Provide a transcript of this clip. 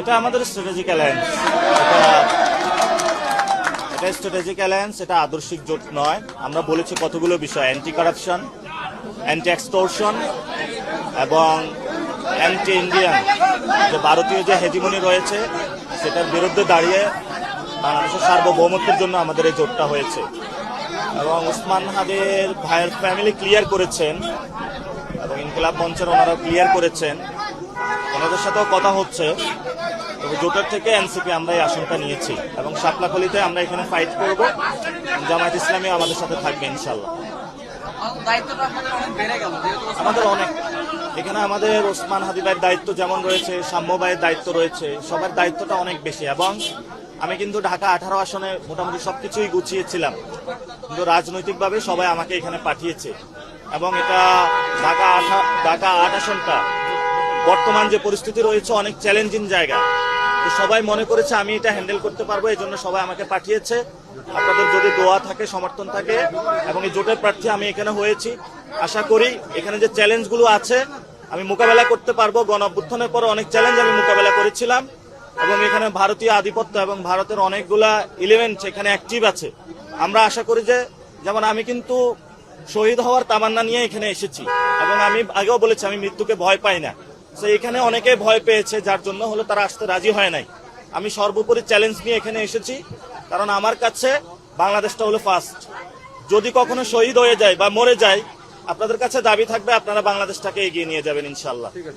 এটা আমাদের strategic alliance এটা স্ট্র্যাটেজিক অ্যালায়েন্স এটা আদর্শিক জোট নয়। আমরা বলেছি কতগুলো বিষয়। অ্যান্টি কারাপশন অ্যান্টি এক্সটোরশন এবং অ্যান্টি ইন্ডিয়ান যে ভারতীয় যে হেজিমনি রয়েছে, সেটার বিরুদ্ধে দাঁড়িয়ে বাংলাদেশের সার্বভৌমত্বের জন্য আমাদের এই জোটটা হয়েছে। এবং উসমান হাদের ভাইয়ের ফ্যামিলি ক্লিয়ার করেছেন এবং ইনকিলাব মঞ্চের ওনারা ক্লিয়ার করেছেন। ওনাদের সাথেও কথা হচ্ছে। তবে জোটের থেকে এনসিপি আমরা এই আসনটা নিয়েছি এবং সাপলাকলিতে আমরা এখানে ফাইট করব। জামায়াত ইসলামী আমাদের সাথে থাকবে ইনশাল্লাহ আমাদের অনেক। এখানে আমাদের ওসমান হাদি ভাইয়ের দায়িত্ব যেমন রয়েছে সাম্য ভাইয়ের দায়িত্ব রয়েছে, সবার দায়িত্বটা অনেক বেশি। এবং আমি কিন্তু ঢাকা আঠারো আসনে মোটামুটি সবকিছুই গুছিয়েছিলাম। কিন্তু রাজনৈতিকভাবে সবাই আমাকে এখানে পাঠিয়েছে। এবং এটা ঢাকা আঠা ঢাকা আট আসনটা বর্তমান যে পরিস্থিতি রয়েছে, অনেক চ্যালেঞ্জিং জায়গা। তো সবাই মনে করেছে আমি এটা হ্যান্ডেল করতে পারব, এই জন্য সবাই আমাকে পাঠিয়েছে। আপনাদের যদি দোয়া থাকে, সমর্থন থাকে, এবং এই জোটের প্রার্থী আমি এখানে হয়েছি, আশা করি এখানে যে চ্যালেঞ্জগুলো আছে, আমি মোকাবেলা করতে পারব। গণ অভ্যুত্থানের পরে অনেক চ্যালেঞ্জ আমি মোকাবেলা করেছিলাম, এবং এখানে ভারতীয় আধিপত্য এবং ভারতের অনেকগুলা ইলেভেন্ট এখানে অ্যাক্টিভ আছে। আমরা আশা করি যে, যেমন আমি কিন্তু শহীদ হওয়ার তামান্না নিয়ে এখানে এসেছি, এবং আমি আগেও বলেছি, আমি মৃত্যুকে ভয় পাই না। তো এখানে অনেকে ভয় পেয়েছে, যার জন্য হলো তারা আসতে রাজি হয় নাই। আমি সর্বোপরি চ্যালেঞ্জ নিয়ে এখানে এসেছি, কারণ আমার কাছে বাংলাদেশটা হলো ফার্স্ট যদি কখনো শহীদ হয়ে যায় বা মরে যায়, আপনাদের কাছে দাবি থাকবে আপনারা বাংলাদেশটাকে এগিয়ে নিয়ে যাবেন ইনশাল্লাহ